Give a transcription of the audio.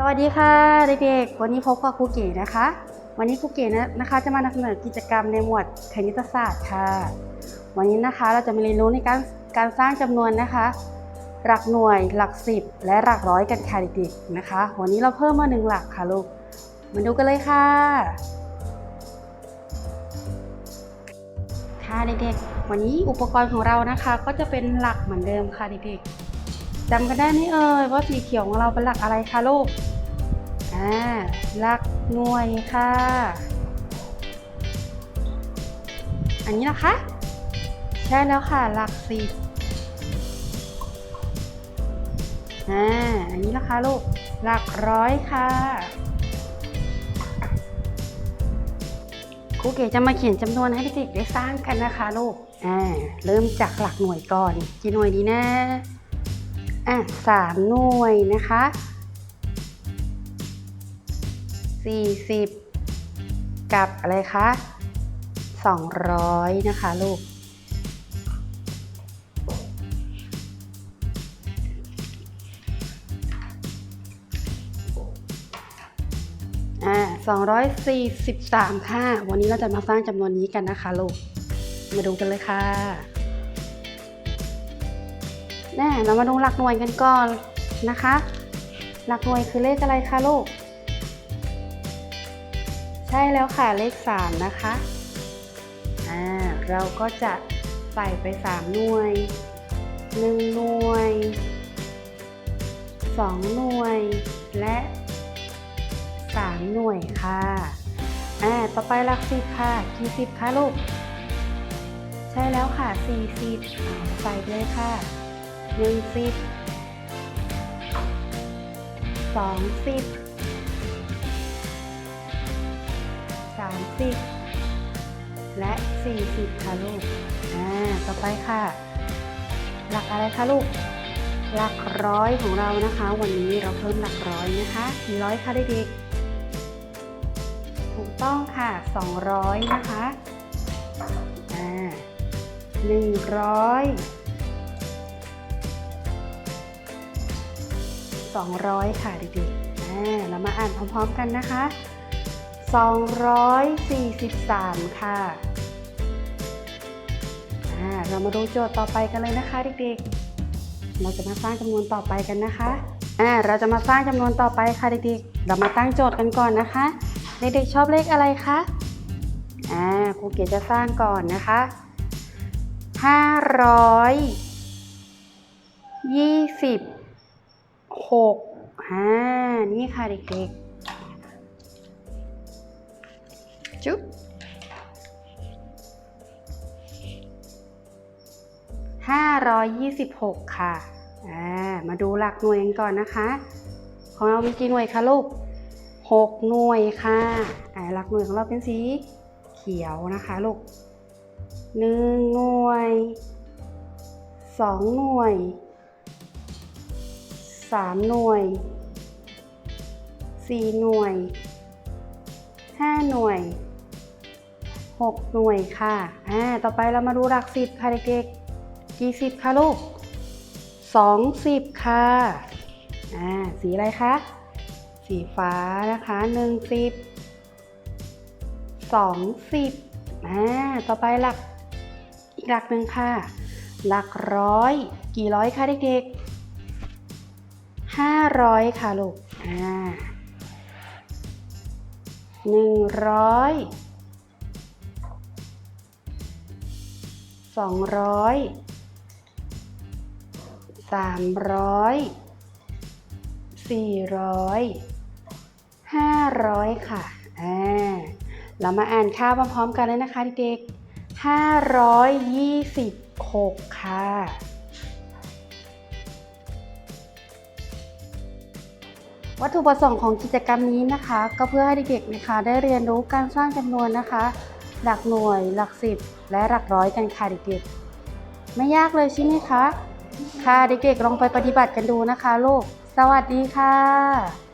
สวัสดีค่ะเด็กๆ วันนี้พบกับครูเก๋นะคะ วันนี้ครูเก๋นะนะคะจะมานำเสนอกิจกรรมในหมวดคณิตศาสตร์ค่ะ วันนี้นะคะเราจะมาเรียนรู้ในการการสร้างจำนวนนะคะ หลักหน่วยหลักสิบและหลักร้อยกันค่ะเด็กๆนะคะ วันนี้เราเพิ่มมาหนึ่งหลักค่ะลูกมาดูกันเลยค่ะ ค่ะเด็กๆ วันนี้อุปกรณ์ของเรานะคะ ก็จะเป็นหลักเหมือนเดิมค่ะเด็กๆจำกันได้ไหมเอ่ยว่าสีเขียวของเราเป็นหลักอะไรคะลูก อ่าหลักหน่วยค่ะ อันนี้นะคะใช่แล้วค่ะ หลักสิบอ่าอันนี้นะคะลูก หลักร้อยค่ะครูเก๋จะมาเขียนจำนวนให้เด็กๆได้สร้างกันนะคะลูก อ่า เริ่มจากหลักหน่วยก่อน กี่หน่วยดีนะ อะสามหน่วยนะคะ สี่สิบกับอะไรคะสองร้อยนะคะลูก อ่า243 ค่ะ วันนี้เราจะมาสร้างจำนวนนี้กันนะคะลูก มาดูกันเลยค่ะแน่เรามาดูหลักหน่วยกันก่อนนะคะ หลักหน่วยคือเลขอะไรคะลูก ใช่แล้วค่ะเลข 3 นะคะอ่าเราก็จะใส่ไป 3 หน่วย 1 หน่วย 2 หน่วย และ 3 หน่วยค่ะอ่าต่อไปหลักสิบค่ะกี่สิบคะลูก ใช่แล้วค่ะ 40ใส่ไปเลยค่ะ1สิบส องสิบสามสิบและ 40 ค่ะลูก อ่า ต่อไปค่ะ หลักอะไรคะลูก หลักร้อยของเรานะคะ วันนี้เราเพิ่มหลักร้อยนะคะกี่ร้อยคะเด็กๆ ถูกต้องค่ะ 200 นะคะ อ่า 100 200 ค่ะเด็กๆเรามาอ่านพร้อมๆกันนะคะ 243 ค่ะอ่าเรามาดูโจทย์ต่อไปกันเลยนะคะเด็กๆ เราจะมาสร้างจำนวนต่อไปกันนะคะอ่าเราจะมาสร้างจำนวนต่อไปค่ะเด็กๆ เรามาตั้งโจทย์กันก่อนนะคะเด็กๆชอบเลขอะไรคะอ่าครูเกียรจะสร้างก่อนนะคะห้าร้อยยี่สิบหกอ่านี่ค่ะเด็กๆ 526 ค่ะ อ่า มาดูหลักหน่วยกันก่อนนะคะ ของเรามีกี่หน่วยคะลูก 6 หน่วยค่ะหลักหน่วยของเราเป็นสีเขียวนะคะลูก 1 หน่วย 2 หน่วย 3 หน่วย 4 หน่วย 5 หน่วย 6 หน่วยค่ะต่อไปเรามาดูหลักสิบค่ะเด็ก กี่สิบคะลูกสองสิบค่ะอ่าสีอะไรคะ สีฟ้านะคะหนึ่งสิบสองสิบอ่าต่อไปหลักอีกหลักหนึ่งค่ะ หลักร้อย กี่ร้อยคะเด็กๆห้าร้อยค่ะลูกอ่าหนึ่งร้อยสองร้อย สามร้อยสี่ร้อยห้าร้อยค่ะอ่าเรามาอ่านค่าพร้อมๆกันเลยนะคะเด็กๆห้าร้อยยี่สิบหกค่ะวัตถุประสงค์ของกิจกรรมนี้นะคะ ก็เพื่อให้เด็กๆนะคะ ได้เรียนรู้การสร้างจำนวนนะคะ หลักหน่วย หลักสิบและหลักร้อยกันค่ะเด็กๆไม่ยากเลยใช่ไหมคะ ค่ะเด็กๆลองไปปฏิบัติกันดูนะคะลูก สวัสดีค่ะ